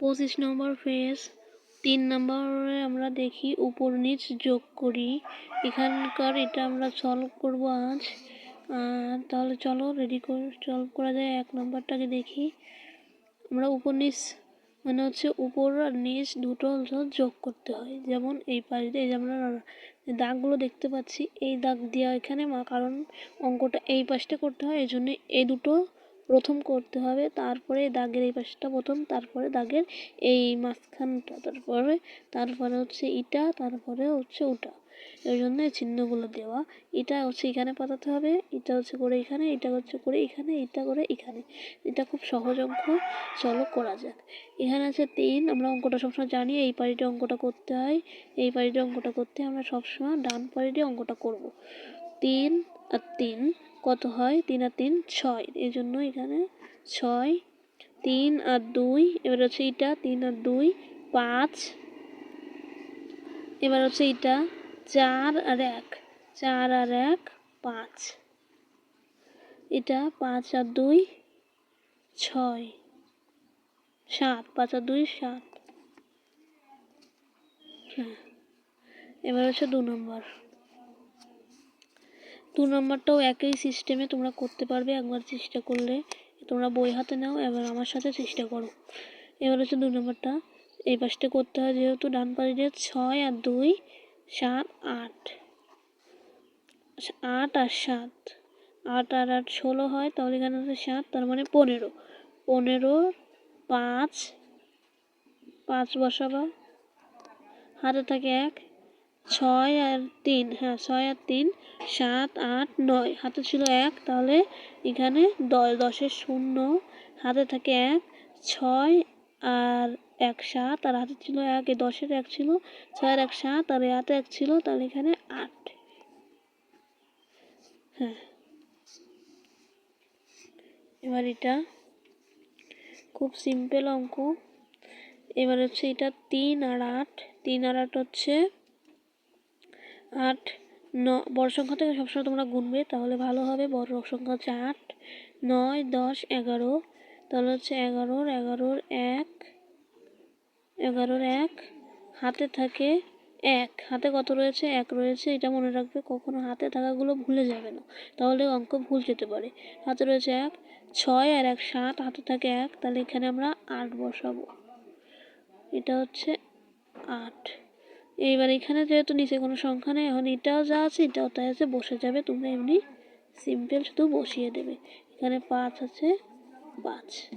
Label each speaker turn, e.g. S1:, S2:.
S1: পঁচিশ নম্বর পেজ তিন নম্বরে আমরা দেখি উপর নিচ যোগ করি। এখানকার এটা আমরা সলভ করব আজ। তাহলে চলো রেডি করে সলভ করা যায়। এক নম্বরটাকে দেখি। আমরা উপর নিচ মানে হচ্ছে উপর আর নিচ দুটো যোগ করতে হয়। যেমন এই পাশ দিয়ে আমরা দাগগুলো দেখতে পাচ্ছি, এই দাগ দেওয়া এখানে কারণ অঙ্কটা এই পাশটা করতে হয়, এই জন্য এই দুটো প্রথম করতে হবে, তারপরে দাগের এই পাশটা প্রথম, তারপরে দাগের এই মাঝখানটা, তারপরে তারপরে হচ্ছে ইটা, তারপরে হচ্ছে ওটা। এই জন্য চিহ্নগুলো দেওয়া। এটা হচ্ছে এখানে পাতাতে হবে, এটা হচ্ছে করে এখানে, এটা হচ্ছে করে এখানে, এটা করে এখানে। এটা খুব সহজ অঙ্ক, চলো করা যাক। এখানে আছে তিন, আমরা অঙ্কটা সবসময় জানি, এই পাড়িতে অঙ্কটা করতে হয়, এই পাড়িতে অঙ্কটা করতে আমরা সবসময় ডান পাড়িতে অঙ্কটা করব। তিন আর তিন কত হয়? তিন আর তিন, ছয়। এই জন্য এখানে ছয়, তিন আর দুই, এবার হচ্ছে এটা, তিন আর দুই, পাঁচ। এবার হচ্ছে এটা, চার আর এক, চার আর এক, পাঁচ। এটা পাঁচ আর দুই, ছয়। সাত, পাঁচ আর দুই, সাত। হ্যাঁ। এবার হচ্ছে দু নম্বর। দু নম্বরটাও একই সিস্টেমে তোমরা করতে পারবে, একবার চেষ্টা করলে। তোমরা বই হাতে নাও, এবার আমার সাথে চেষ্টা করো। এবার হচ্ছে দু নম্বরটা। এই পাশটা করতে হয় যেহেতু ডান পাশে ছয় আর দুই, সাত, আট। আট আর সাত। আট আর আট ষোলো হয়, তাহলে এখানে হচ্ছে সাত, তার মানে পনেরো। পনেরো, পাঁচ পাঁচ বসাবা। হাতে থাকে এক ছয় আর তিন হ্যাঁ ছয় আর তিন, সাত, আট, নয়। হাতে ছিল এক, তাহলে এখানে দশ, দশের শূন্য। হাতে থাকে এক, ছয় আর এক, সাত। আর হাতে ছিল এক এ দশের এক ছিল, ছয় আর এক, সাত। আর হাতে এক ছিল, তাহলে এখানে আট। হ্যাঁ। এবার এটা খুব সিম্পল অঙ্ক। এবার হচ্ছে এটা তিন আর আট। তিন আর আট হচ্ছে আট, ন, বড় সংখ্যা থেকে সবসময় তোমরা গুনবে, তাহলে ভালো হবে। বড় সংখ্যা হচ্ছে আট, নয়, দশ, এগারো। তাহলে হচ্ছে এগারোর এগারোর এক এগারোর এক, হাতে থাকে এক। হাতে কত রয়েছে? এক রয়েছে। এটা মনে রাখবে, কখনো হাতে থাকাগুলো ভুলে যাবে না। তাহলে অঙ্ক ভুল যেতে পারে। হাতে রয়েছে এক, ছয় আর এক সাত, হাতে থাকে এক। তাহলে এখানে আমরা আট বসাবো। এটা হচ্ছে আট। এইবার এখানে যেহেতু নিচে কোনো সংখ্যা নেই, এখন এটাও যা আছে, এটাও তাই আছে, বসে যাবে তোমরা এমনি। সিম্পল শুধু বসিয়ে দেবে। এখানে পাঁচ আছে, পাঁচ।